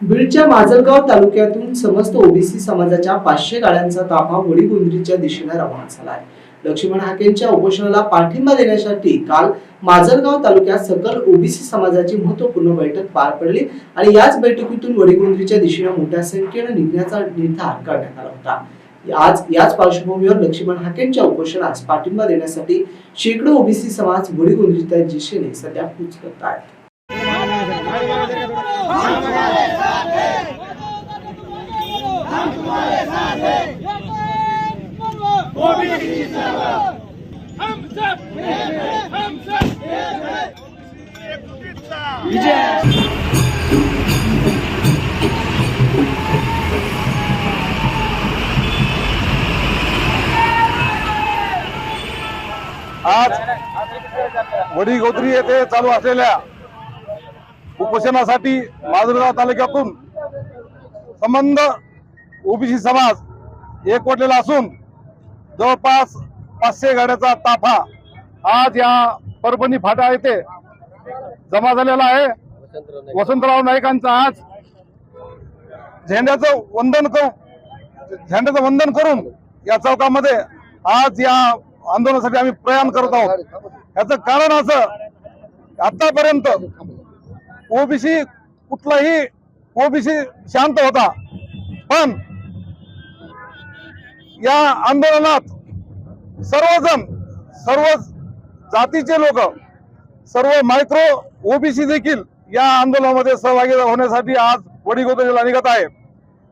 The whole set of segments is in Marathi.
बीडच्या माजलगाव तालुक्यातून समस्त ओबीसी समाजाच्या पाचशे गाड्यांचा ताफा वडीगोंद्रीच्या दिशेने रवाना झाला आहे. लक्ष्मण हाकेंच्या उपोषणाला पाठिंबा देण्यासाठी काल माजलगाव तालुक्यात सकल ओबीसी समाजाची महत्त्वपूर्ण बैठक पार पडली आणि याच बैठकीतून वडीगुंद्रीच्या दिशेने मोठ्या संख्येने निघण्याचा निर्धार करण्यात आला होता. आज याच पार्श्वभूमीवर लक्ष्मण हाकेंच्या उपोषणास पाठिंबा देण्यासाठी शेकडो ओबीसी समाज वडीगुंद्रीच्या दिशेने सध्या कूच करत आहेत. आज वडीगोत्री येथे चालू असलेल्या उपोषणासाठी माजलगाव तालुक्यातून संबंध ओबीसी समाज एकवटलेला असून जवळपास पाचशे गाड्याचा ताफा आज या परभणी फाटा येथे जमा झालेला आहे. वसंतराव नाईकांचा आज झेंड्याचं वंदन करू झेंड्याचं वंदन करून या चौकामध्ये आज या आंदोलनासाठी आम्ही प्रयाण करत आहोत. याचं कारण असं आतापर्यंत ओबीसी कुठलाही ओबीसी शांत होता. पण या आंदोलनात सर्वजण सर्व जातीचे लोक सर्व मायक्रो ओबीसी देखील या आंदोलनामध्ये सहभागी होण्यासाठी आज वडीगोदरीला निघत आहे.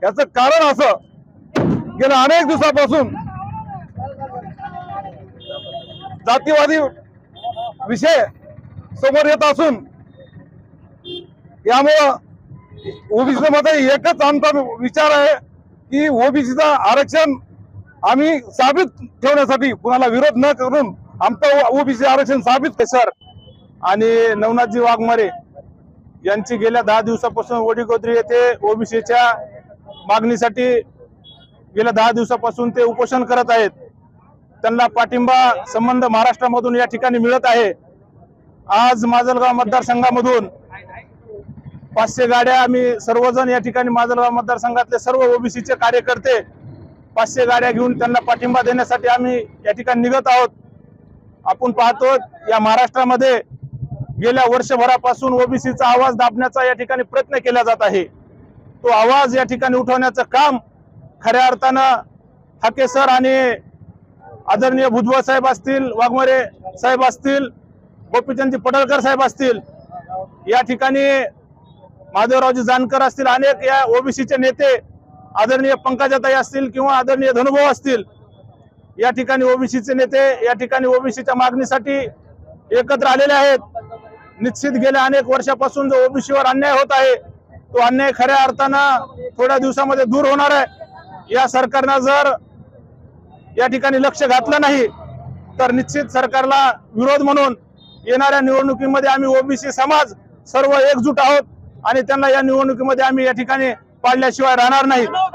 याचं कारण असं गेल्या अनेक दिवसापासून जातीवादी विषय समोर येत असून यामुळं ओबीसी मध्ये एकच आमचा विचार आहे की ओबीसीचा आरक्षण आम्ही साबित ठेवण्यासाठी कुणाला विरोध न करून आमचं ओबीसी आरक्षण साबित सर. आणि नवनाथजी वाघमारे यांची गेल्या दहा दिवसापासून वडीगोद्री येथे ओबीसीच्या मागणीसाठी गेल्या दहा दिवसापासून ते उपोषण करत आहेत. त्यांना पाठिंबा संबंध महाराष्ट्रामधून या ठिकाणी मिळत आहे. आज माजलगाव मतदारसंघामधून पाचशे गाड्या आम्ही सर्वजण या ठिकाणी माजलगाव मतदारसंघातले सर्व ओबीसीचे कार्यकर्ते पाचशे गाड्या घेऊन त्यांना पाठिंबा देण्यासाठी आम्ही या ठिकाणी निघत आहोत. आपण पाहतो या महाराष्ट्रामध्ये गेल्या वर्षभरापासून ओबीसीचा आवाज दाबण्याचा या ठिकाणी प्रयत्न केला जात आहे. तो आवाज या ठिकाणी उठवण्याचं काम खऱ्या अर्थानं हाके सर आणि आदरणीय भुजबळ साहेब असतील वाघमरे साहेब असतील गोपीचंद पडळकर साहेब असतील या ठिकाणी महादेवरावजी जानकर असतील अनेक या ओबीसीचे नेते आदरणीय पंकजाताई असतील किंवा आदरणीय धनुभाऊ असतील या ठिकाणी ओबीसीचे नेते या ठिकाणी ओबीसीच्या मागणीसाठी एकत्र आलेले आहेत. निश्चित गेल्या अनेक वर्षापासून जो ओबीसीवर अन्याय होत आहे तो अन्याय खऱ्या अर्थानं थोड्या दिवसामध्ये दूर होणार आहे. या सरकारनं जर या ठिकाणी लक्ष घातलं नाही तर निश्चित सरकारला विरोध म्हणून येणाऱ्या निवडणुकीमध्ये आम्ही ओबीसी समाज सर्व एकजूट आहोत. आणि त्यांना या निवडणुकीमध्ये आम्ही या ठिकाणी पाडल्याशिवाय राहणार नाही.